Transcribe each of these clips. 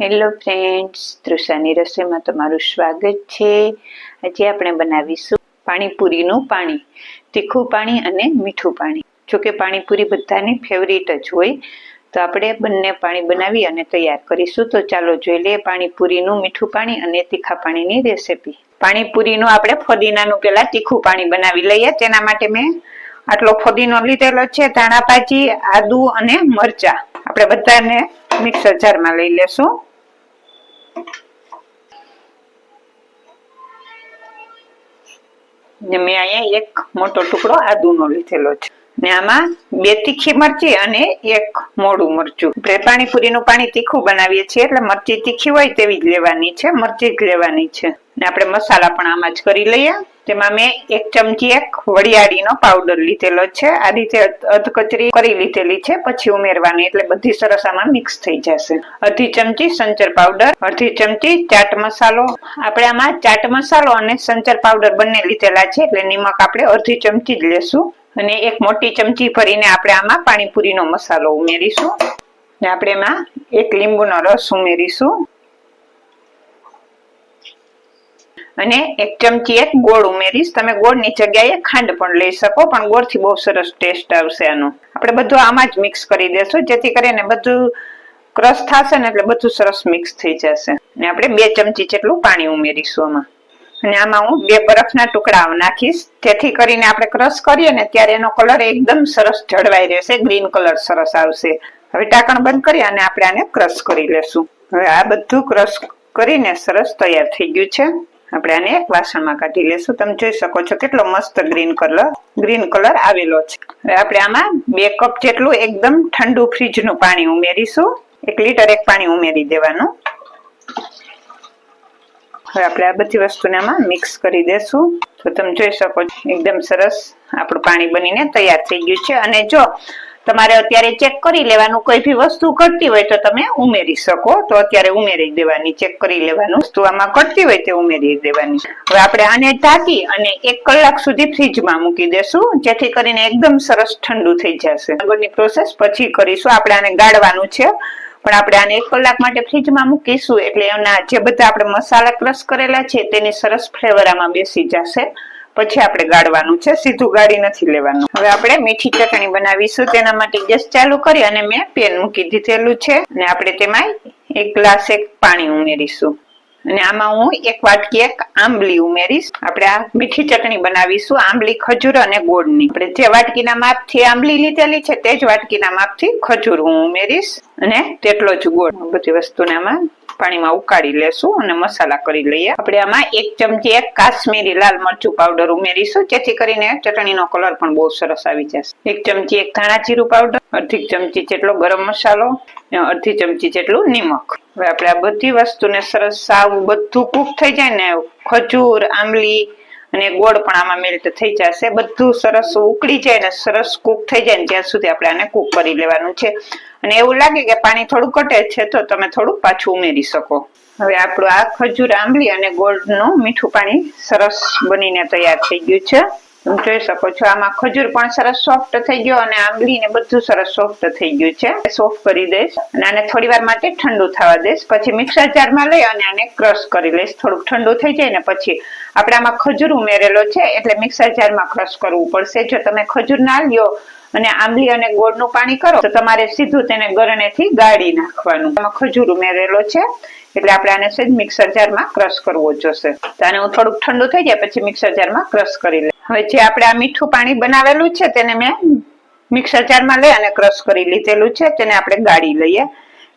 Hello friends તૃષાની રસોઈમાં તમારું સ્વાગત છે. આજે આપણે બનાવીશું પાણીપુરીનું પાણી. તીખું પાણી અને મીઠું પાણી. જોકે પાણીપુરી બધાની ફેવરિટ જ હોય. તો આપણે બંને પાણી બનાવી અને તૈયાર કરીશું. તો ચાલો જોઈ લઈએ પાણીપુરીનું મીઠું પાણી અને તીખા પાણીની રેસીપી પાણીપુરીનું આપણે ફદીનાનું પહેલાં તીખું પાણી બનાવી લઈએ. તેના માટે મેં આટલો ફદીનો લીધેલો છે, ધાણાભાજી, આદુ અને મરચા. આપણે બધાને મિક્સર જારમાં લઈ લેશું. ને મેં અહીંયા એક મોટો ટુકડો આદુનો લીધેલો છે. ને આમાં બે તીખી મરચી અને એક મોડું મરચું. આપણે પાણીપુરીનું પાણી તીખું બનાવીએ છીએ, એટલે મરચી તીખી હોય તેવી જ લેવાની છે, મરચી જ લેવાની છે. ને આપણે મસાલા પણ આમાં જ કરી લઈએ. તેમાં મેં એક ચમચી એક વડિયાળીનો પાવડર લીધેલો છે. આ રીતે અધકચરી કરી લીધેલી છે, પછી ઉમેરવાની, એટલે બધી સરસ આમાં મિક્સ થઈ જશે. અડધી ચમચી સંચર પાવડર, અડધી ચમચી ચાટ મસાલો. આપણે આમાં ચાટ મસાલો અને સંચર પાવડર બંને લીધેલા છે, એટલે નિમક આપણે અડધી ચમચી જ લેશું. અને એક મોટી ચમચી ભરીને આપણે આમાં પાણીપુરીનો મસાલો ઉમેરીશું. ને આપણે એમાં એક લીંબુનો રસ ઉમેરીશું. અને એક ચમચી એક ગોળ ઉમેરીશ. તમે ગોળની જગ્યાએ ખાંડ પણ લઈ શકો, પણ ગોળથી બહુ સરસ ટેસ્ટ આવશે આનો. આપણે બધું આમાં જ મિક્સ કરી દેશું, જેથી કરીને બધું ક્રશ થશે ને એટલે બધું સરસ મિક્સ થઈ જશે. ને આપણે બે ચમચી જેટલું પાણી ઉમેરીશું આમાં. અને આમાં હું બે બરફના ટુકડા નાખીશ. જેથી કરીને આપણે ક્રશ કરીએ ને ત્યારે એનો કલર એકદમ સરસ જળવાઈ રહેશે, ગ્રીન કલર સરસ આવશે. હવે ઢાંકણ બંધ કરી અને આપણે આને ક્રશ કરી લેશું. હવે આ બધું ક્રશ કરીને સરસ તૈયાર થઈ ગયું છે. આપણે આને એક વાસણમાં કાઢી લેશું. તમે જોઈ શકો છો કેટલો મસ્ત ગ્રીન કલર ગ્રીન કલર આવેલો છે. હવે આપણે આમાં બે કપ જેટલું એકદમ ઠંડુ ફ્રીજનું પાણી ઉમેરીશું. એક લીટર એક પાણી ઉમેરી દેવાનું. હવે આપણે આ બધી વસ્તુને આમાં મિક્સ કરી દેશું. તો તમે જોઈ શકો છો, એકદમ સરસ આપણું પાણી બનીને તૈયાર થઈ ગયું છે. અને જો તમારે અત્યારે ચેક કરી લેવાનું, કોઈ બી વસ્તુ ઘટતી હોય તો તમે ઉમેરી શકો. તો અત્યારે ઉમેરી દેવાની ચેક કરી લેવાનું. વસ્તુ આમાં ઘટતી હોય તે ઉમેરી દેવાની. હવે આપણે આને ઢાંકી અને એક કલાક સુધી ફ્રીજમાં મૂકી દેશું, જેથી કરીને એકદમ સરસ ઠંડુ થઈ જશે. આગળની પ્રોસેસ પછી કરીશું. આપણે આને ગાળવાનું છે. પણ આપણે આને એક કલાક માટે ફ્રીજમાં મૂકીશું એટલે એના જે બધા આપણે મસાલા ક્રશ કરેલા છે તેની સરસ ફ્લેવર આમાં બેસી જશે. પછી આપણે ગાળવાનું છે, સીધું ગાળી નથી લેવાનું. હવે આપણે મીઠી ચટણી બનાવીશું, તેના માટે ગેસ ચાલુ કરી અને મેં પેન મૂકી દીધેલું છે. અને આપણે તેમાં એક ગ્લાસ એક પાણી ઉમેરીશું. અને આમાં હું એક વાટકી એક આંબલી ઉમેરીશ. આપણે આ મીઠી ચટણી બનાવીશું, આંબલી, ખજૂર અને ગોળની. આપણે જે વાટકીના માપથી આંબલી લીધેલી છે, તે જ વાટકીના માપથી ખજૂર હું ઉમેરીશ અને તેટલો જ ગોળ. બધી વસ્તુને આમાં પાણીમાં ઉકાળી લેશું અને મસાલા કરી લઈએ. આપણે આમાં એક ચમચી એક કાશ્મીરી લાલ મરચું પાવડર ઉમેરીશું, જેથી કરીને ચટણીનો કલર પણ બહુ સરસ આવી જશે. એક ચમચી એક ધાણા જીરું પાવડર અડધી ચમચી જેટલો ગરમ મસાલો અડધી ચમચી જેટલું નિમક. હવે આપણે આ બધી વસ્તુને સરસ સાવ બધું કૂક થઈ જાય ને, ખજૂર, આંબલી અને ગોળ પણ આમાં મેલ્ટ થઈ જશે. બધું સરસ ઉકળી જાય ને સરસ કૂક થઈ જાય ત્યાં સુધી આપણે આને કૂક કરી લેવાનું છે. અને એવું લાગે કે પાણી થોડું ઘટે છે તો તમે થોડું પાછું ઉમેરી શકો. હવે આપણું આ ખજૂર આંબલી અને ગોળનું મીઠું પાણી સરસ બનીને તૈયાર થઈ ગયું છે. જોઈ શકો છો. આમાં ખજૂર પણ સરસ સોફ્ટ થઈ ગયો અને આંબલી ને બધું સરસ સોફ્ટ થઈ ગયું છે. સોફ્ટ કરી દઈશ અને આને થોડી વાર માટે ઠંડુ થવા દઈશ. પછી મિક્સર જારમાં લઈ અને આને ક્રશ કરી લઈશ. થોડુંક ઠંડુ થઈ જાય ને પછી આપણે આમાં ખજૂર ઉમેરેલો છે એટલે મિક્સર જારમાં ક્રશ કરવું પડશે. જો તમે ખજૂર ના લ્યો અને આંબલી અને ગોળનું પાણી કરો, તો તમારે સીધું તેને ગરણેથી ગાળી નાખવાનું. આમાં ખજૂર ઉમેરેલો છે એટલે આપણે આને સેજ મિક્સર જારમાં ક્રશ કરવો જોશે. તો આને હું થોડુંક ઠંડુ થઈ જાય, પછી મિક્સર જારમાં ક્રશ કરી લઈશ. હવે જે આપણે આ મીઠું પાણી બનાવેલું છે તેને મેં મિક્સર જારમાં લઈ અને ક્રશ કરી લીધેલું છે. તેને આપણે ગાળી લઈએ.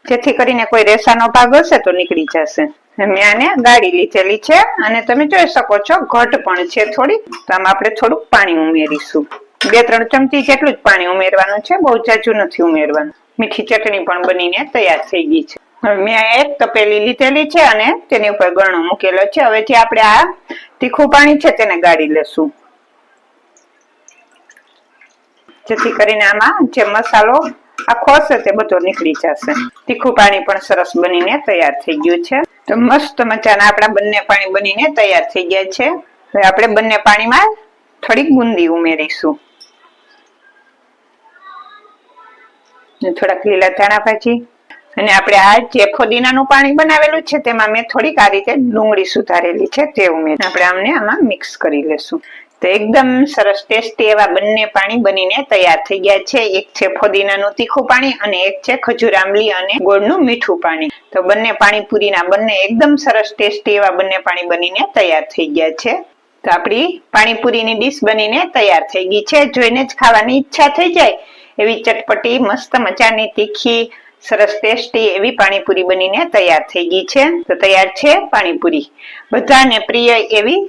જેથી કરીને કોઈ રેસાનો ભાગ હશે તો નીકળી જશે. મેં આને ગાળી લીધેલી છે અને તમે જોઈ શકો છો ઘટ પણ છે થોડી. તો આમાં આપણે થોડુંક પાણી ઉમેરીશું. બે ત્રણ ચમચી જેટલું જ પાણી ઉમેરવાનું છે. બહુ જાજુ નથી ઉમેરવાનું. મીઠી ચટણી પણ બનીને તૈયાર થઈ ગઈ છે. હવે મેં એક તપેલી લીધેલી છે અને તેની ઉપર ગણો મૂકેલો છે. હવે જે આપણે આ તીખું પાણી છે તેને ગાળી લેશું. જેથી કરીને આમાં જે મસાલો આખો હશે તે બધો નીકળી જશે. તીખું પાણી પણ સરસ બનીને તૈયાર થઈ ગયું છે. તો મસ્ત મજાના આપણા બંને પાણી બનીને તૈયાર થઈ ગયા છે. હવે આપણે બંને પાણીમાં થોડીક બુંદી ઉમેરીશું. થોડાક લીલા ધાણા ભાજી. અને આપણે આ જે ફોદીનાનું પાણી બનાવેલું છે તેમાં મેં થોડીક આ રીતે ડુંગળી સુધારેલી છે તે ઉમેર. આપણે આમને આમાં મિક્સ કરી લેશું. તો એકદમ સરસ ટેસ્ટી એવા બંને પાણી બનીને તૈયાર થઈ ગયા છે. એક છે ફોદીનાનું તીખું પાણી અને એક છે ખજૂર આંબલી અને ગોળનું મીઠું પાણી. તો બંને પાણીપુરીના બંને એકદમ સરસ ટેસ્ટી એવા બંને પાણી બનીને તૈયાર થઈ ગયા છે. તો આપણી પાણીપુરીની ડીશ બનીને તૈયાર થઈ ગઈ છે. જોઈને જ ખાવાની ઈચ્છા થઈ જાય. એવી ચટપટી, મસ્ત મજાની, તીખી, સરસ ટેસ્ટી એવી પાણીપુરી બનીને તૈયાર થઈ ગઈ છે. તો તૈયાર છે પાણીપુરી. બધાને પ્રિય એવી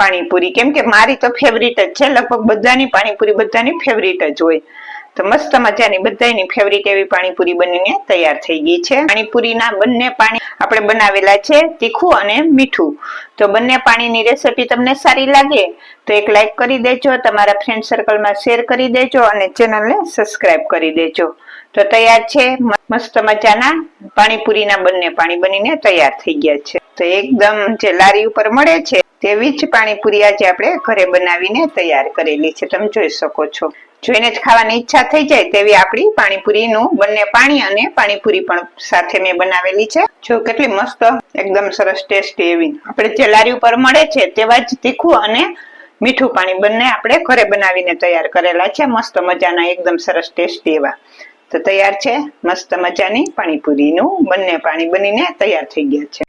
પાણીપુરી. કેમ કે મારી તો ફેવરિટ જ છે. લગભગ બધાની પાણીપુરી બધાની ફેવરિટ જ હોય. તો મસ્ત મજાની બધાની ફેવરિટ એવી પાણીપુરી બનીને તૈયાર થઈ ગઈ છે. પાણીપુરીના બંને પાણી આપણે બનાવેલા છે તીખું અને મીઠું. તો બંને પાણીની રેસીપી તમને સારી લાગે તો એક લાઈક કરી દેજો, તમારા ફ્રેન્ડ સર્કલમાં શેર કરી દેજો અને ચેનલને સબસ્ક્રાઇબ કરી દેજો. તો તૈયાર છે. મસ્ત મજાના પાણીપુરીના બંને પાણી બનીને તૈયાર થઈ ગયા છે. તો એકદમ જે લારી ઉપર મળે છે તેવી જ પાણીપુરી આજે આપણે ઘરે બનાવીને તૈયાર કરેલી છે. તમે જોઈ શકો છો. જોઈને જ ખાવાની ઈચ્છા થઈ જાય તેવી આપણી પાણીપુરીનું બંને પાણી અને પાણીપુરી પણ સાથે મેં બનાવેલી છે. જો કેટલી મસ્ત, એકદમ સરસ ટેસ્ટી એવી. આપણે જે લારી ઉપર મળે છે તેવા જ તીખું અને મીઠું પાણી બંને આપણે ઘરે બનાવીને તૈયાર કરેલા છે. મસ્ત મજાના, એકદમ સરસ ટેસ્ટી એવા. તો તૈયાર છે મસ્ત મજાની પાણીપુરીનું. બંને પાણી બનીને તૈયાર થઈ ગયા છે.